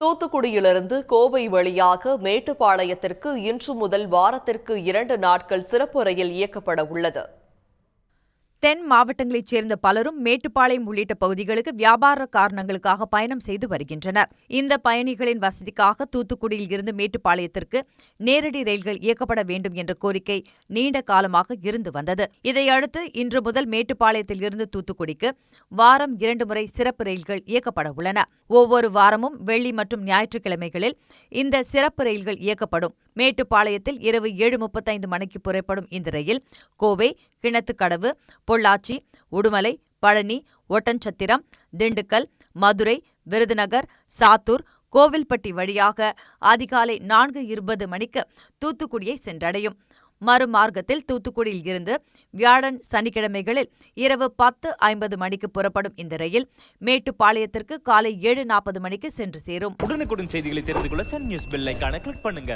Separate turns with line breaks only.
தூத்துக்குடியிலிருந்து கோவை வழியாக மேட்டுப்பாளையத்திற்கு இன்று முதல் வாரத்திற்கு இரண்டு நாட்கள் சிறப்பு ரயில் இயக்கப்பட உள்ளது.
தென் மாவட்டங்களைச் சேர்ந்த பலரும் மேட்டுப்பாளையம் உள்ளிட்ட பகுதிகளுக்கு வியாபார காரணங்களுக்காக பயணம் செய்து வருகின்றனர். இந்த பயணிகளின் வசதிக்காக தூத்துக்குடியில் இருந்து மேட்டுப்பாளையத்திற்கு நேரடி ரயில்கள் இயக்கப்பட வேண்டும் என்ற கோரிக்கை நீண்ட காலமாக இருந்து வந்தது. இதையடுத்து இன்று முதல் மேட்டுப்பாளையத்தில் இருந்து தூத்துக்குடிக்கு வாரம் இரண்டு முறை சிறப்பு ரயில்கள் இயக்கப்பட உள்ளன. ஒவ்வொரு வாரமும் வெள்ளி மற்றும் ஞாயிற்றுக்கிழமைகளில் இந்த சிறப்பு ரயில்கள் இயக்கப்படும். மேட்டுப்பாளையத்தில் இரவு ஏழு முப்பத்தைந்து மணிக்கு புறப்படும் இந்த ரயில் கோவை கிணத்துக்கடவு பொள்ளாச்சி உடுமலை பழனி ஒட்டன்சத்திரம் திண்டுக்கல் மதுரை விருதுநகர் சாத்தூர் கோவில்பட்டி வழியாக அதிகாலை நான்கு இருபது மணிக்கு தூத்துக்குடியை சென்றடையும். மறுமார்க்கத்தில் தூத்துக்குடியில் இருந்து வியாழன் சனிக்கிழமைகளில் இரவு பத்து ஐம்பது மணிக்கு புறப்படும் இந்த ரயில் மேட்டுப்பாளையத்திற்கு காலை ஏழு நாற்பது மணிக்கு சென்று சேரும்.
உடனுக்குடன் செய்திகளை தெரிந்து கொள்ள சன் நியூஸ் பெல்லைக்கான கிளிக் பண்ணுங்க.